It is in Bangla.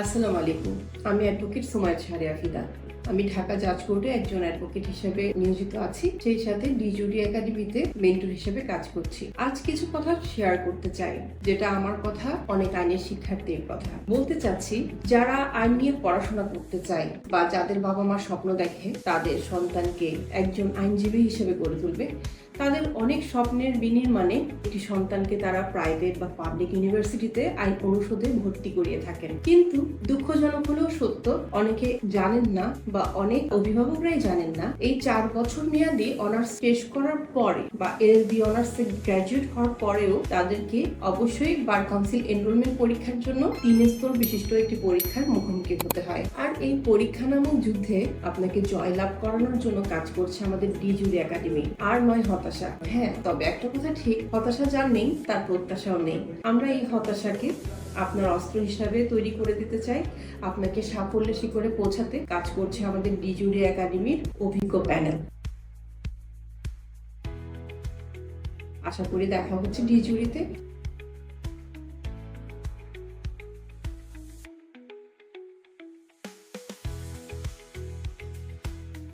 আসসালামু আলাইকুম। আমি অ্যাডভোকেট সুমাইদ শাহরিয়া ফিদা। আমি ঢাকা জাজ কোর্টে একজন অ্যাডভোকেট হিসেবে নিয়োজিত আছি। সেই সাথে ডিজুডি একাডেমিতে মেন্টর হিসেবে কাজ করছি। আজ কিছু কথা শেয়ার করতে চাই, যেটা আমার কথা, অনেক আইনের শিক্ষার্থীর কথা। বলতে চাচ্ছি, যারা আইন নিয়ে পড়াশোনা করতে চায় বা যাদের বাবা মা স্বপ্ন দেখে তাদের সন্তানকে একজন আইনজীবী হিসেবে গড়ে তুলবে, তাদের অনেক স্বপ্নের বিনির্মাণে একটি সন্তানকে তারা প্রাইভেট বা পাবলিক ইউনিভার্সিটিতে আইন অনুষদে ভর্তি করিয়ে থাকেন। কিন্তু দুঃখজনক হলেও সত্য, অনেকে জানেন না বা অনেক অভিভাবকরাই জানেন না, এই চার বছর মেয়াদি অনার্স শেষ করার পরে বা এলএলবি অনার্স গ্র্যাজুয়েট হওয়ার পরেও তাদেরকে অবশ্যই বার কাউন্সিল এনরোলমেন্ট পরীক্ষার জন্য তিন স্তর বিশিষ্ট একটি পরীক্ষার মুখোমুখি হতে হয়। আর এই পরীক্ষা নামক যুদ্ধে আপনাকে জয়লাভ করানোর জন্য কাজ করছে আমাদের ডিজুরি একাডেমি। আর নয় হতাশা। হ্যাঁ তবে একটা কথা ঠিক, হতাশা যার নেই, তার প্রত্যাশাও নেই। আমরা এই হতাশাকে আপনার অস্ত্র হিসাবে তৈরি করে দিতে চাই। আপনাকে সাফল্যের শিখরে পৌঁছাতে কাজ করছে আমাদের ডিজুরি একাডেমির অভিজ্ঞ প্যানেল। আশা করি দেখা হচ্ছে ডিজুরিতে